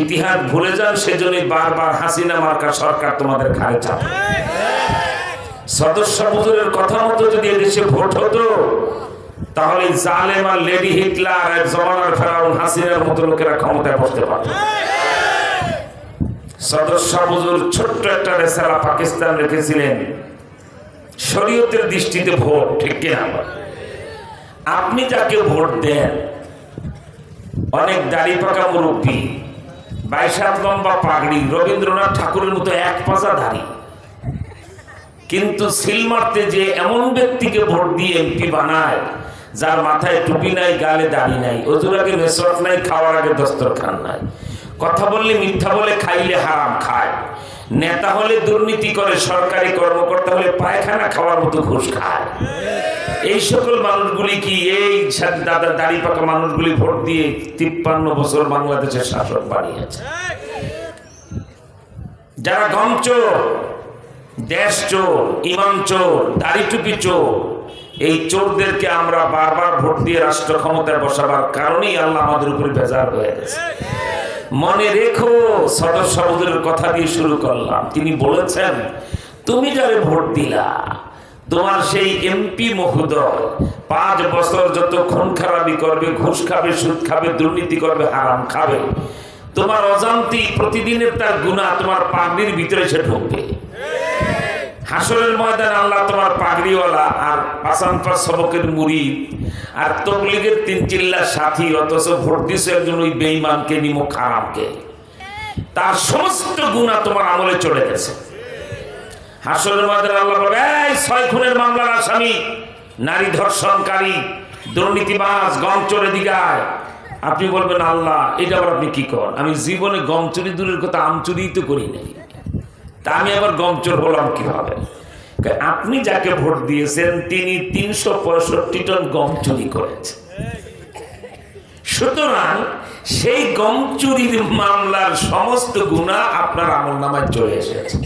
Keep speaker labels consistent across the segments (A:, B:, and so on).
A: ইতিহাস ভুলে যান, সেজন্যই বারবার হাসিনা মার্কা সরকার তোমাদের ঘাড়ে চাপে। সদস্য হুজুরের কথা মতো যদি এদেশে ভোট হতো, তাহলে জালেম আর লেডি হিটলার আর জমানার ফেরাউন হাসিনার মতো লোকেরা ক্ষমতায় বসতে পারত। সদস্য হুজুর ছোট্ট একটা রেসারা পাকিস্তান রেখেছিলেন। শরীয়তের দৃষ্টিতে ভোট, ঠিক কিনা? আপনি যাকে ভোট দেন, অনেক দাড়ি পাকা মুরব্বী বাইশ লম্বা পাগড়ি, রবীন্দ্রনাথ ঠাকুরের মতো এক পাশা দাড়ি। কিন্তু সিল মারতে যে এমন ব্যক্তিকে ভোট দিয়ে এমপি বানায়, যার মাথায় টুপি নাই, গালে দাড়ি নাই ওজুর আগে মেসরত নাই, খাওয়ার আগে দস্তরখান নাই। কথা বললে মিথ্যা বলে খাইলে হারাম খায়। নেতা হলে দুর্নীতি করে, সরকারি কর্মকর্তা হলে পায়খানা খাওয়ার মতো ঘুষ খায়। এই সকল মানুষগুলি কি এই দাদা দাড়ি পাকা মানুষগুলি ভোট দিয়ে তিপ্পান্ন বছর বাংলাদেশের শাসক বানিয়েছে? যারা গম চোর, দেশ চোর, ইমাম চোর, দাড়ি টুপি চোর, এই চোরদেরকে আমরা বারবার ভোট দিয়ে রাষ্ট্র ক্ষমতায় বসাবার কারণেই আল্লাহ আমাদের উপরে বেজার হয়ে গেছে। মনে রেখো, সদস্য হুজুরের কথা দিয়ে শুরু করলাম। তিনি বলেছেন, তুমি যারে ভোট দিলা তোমার সেই এমপি মহোদয় পাঁচ বছর যত খুন খারাপি করবে, ঘুষ খাবে, সুদ খাবে, দুর্নীতি করবে, হারাম খাবে, তোমার অজান্তি প্রতিদিনের তার গুণা তোমার পাগড়ির ভিতরে সে ঢুকবে। হাসরের ময়দান আল্লাহ তোমার পাগড়িওয়ালা আর পাশানপা সবকের মুড়ি আর তবলিগের তিন চিল্লার সাথী, অথচ ভোট দিছে একজন ওই বেইমানকে নিমো খারাপকে তার সমস্ত গুণা তোমার আমলে চলে গেছে। আল্লাহ এই ছয় খুনের মামলার আসামি, নারী ধর্ষণকারী, দুর্নীতিবাজ চোরে আপনি বলবেন, আল্লাহ, এটা আবার আপনি কি কর? আমি জীবনে গম চুরি দূরের কথা আম চুরিই তো করি নাই। তা আমি আবার গম চোর হলাম কীভাবে? আপনি যাকে ভোট দিয়েছেন, তিনি তিনশো পঁয়ষট্টি টন গম চুরি করেছেন। সুতরাং সেই গম চুরির মামলার সমস্ত গুণা আপনার আমল নামায় চলে এসেছে।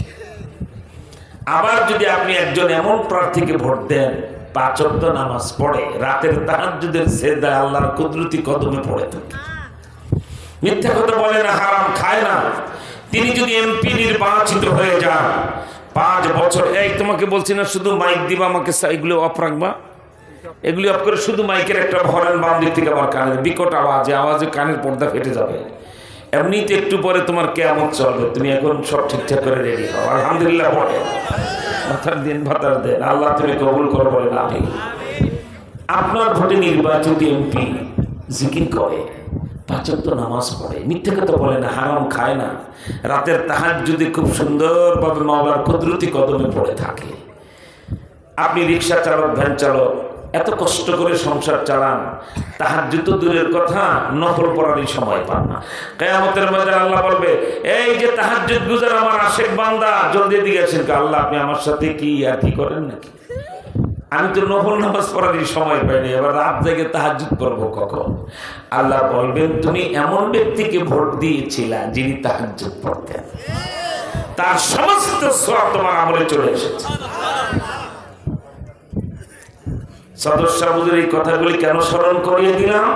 A: আবার যদি আপনি একজন এমন প্রার্থীকে ভোট দেন পাঁচক্ত নামাজ পড়ে, রাতের তাহাজ্জুদের সেদা আল্লাহর কুদরতি কদমে পড়ে থাকে। মিথ্যা কথা বলে না হারাম খায় না। তিনি যদি এমপি নির্বাচিত হয়ে যান, পাঁচ বছর, এই তোমাকে বলছি না, শুধু মাইক দিবা আমাকে এগুলো অফ রাখবা। এগুলি অফ করে শুধু মাইকের একটা ভরেন বাম থেকে আমার কানে, বিকট আওয়াজে আওয়াজে কানের পর্দা ফেটে যাবে। এমনিতে একটু পরে তোমার কেমন চলবে। তুমি এখন সব ঠিকঠাক করে রেডি হও। আলহামদুলিল্লাহ পড়ে মাথার দিন ভাতার দেন। আল্লাহ তুমি কবুল করো বলেন আমি। আপনার ভোটে নির্বাচিত এমপি জিকির করে পাঁচক নামাজ পড়ে। মিথ্যে কথা বলে না, হারাম খায় না। রাতের তাহার যদি খুব সুন্দরভাবে মাওলার কুদরতি কদমে পড়ে থাকে। আপনি রিক্সা চালক, ভ্যান চালক এত কষ্ট করে সংসার চালান, তাহার জুত দূরের কথা নফল পড়ারই সময় পান না। কেয়ামতের মধ্যে আল্লাহ বলবে, এই যে তাহার গুজার আমার আশেক বান্দা, জলদি দিয়েছেন আল্লাহ, আপনি আমার সাথে কি আর কি করেন নাকি? আমি তো নফল নামাজ পড়ারই সময় পাইনি এবার রাত জেগে তাহাজুদ করব কখন? আল্লাহ বলবেন, তুমি এমন ব্যক্তিকে ভোট দিয়েছিলা যিনি তাহাজুদ পড়তেন। তার সমস্ত সব তোমার আমলে চলে এসেছে। সদস্য বুঝের এই কথাগুলি কেন স্মরণ করিয়ে দিলাম?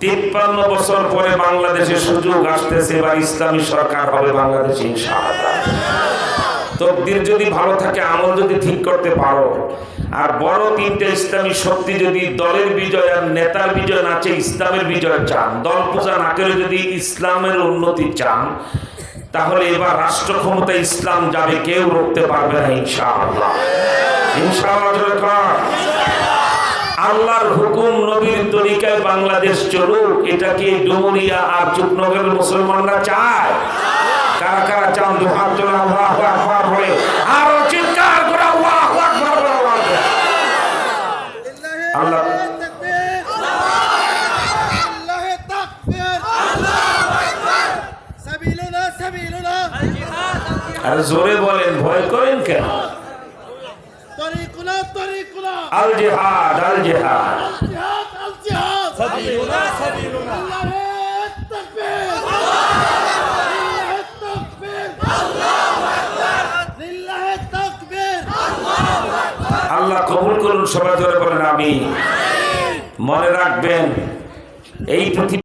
A: তিপ্পান্ন বছর পরে বাংলাদেশে সুযোগ আসতেছে, এবার ইসলামী সরকার হবে বাংলাদেশে তকদির যদি ভালো থাকে, আমল যদি ঠিক করতে পারো, আর বড় তিনটে ইসলামী শক্তি যদি দলের বিজয় আর নেতার বিজয় না চেয়ে ইসলামের বিজয় চান, দল পূজা না করে যদি ইসলামের উন্নতি চান, তাহলে এবার রাষ্ট্র ক্ষমতা ইসলাম যাবে, কেউ রুখতে পারবে না, ইনশাআল্লাহ। ইনশাআল্লাহ। আল্লাহর হুকুম নবীর তরিকায় বাংলাদেশ চলুক, এটা কি ডুমুরিয়া আর চুপনগরের মুসলমানরা চায়? কারা কারা চান? দুহাত তোলা বলে। আরও চিৎকার আর জোরে বলেন, ভয় করেন কেন? আল জিহাদ আল জিহাদ আল্লাহ কবুল করুন সবাই ধরে বলেন আমি মনে রাখবেন এই পৃথিবী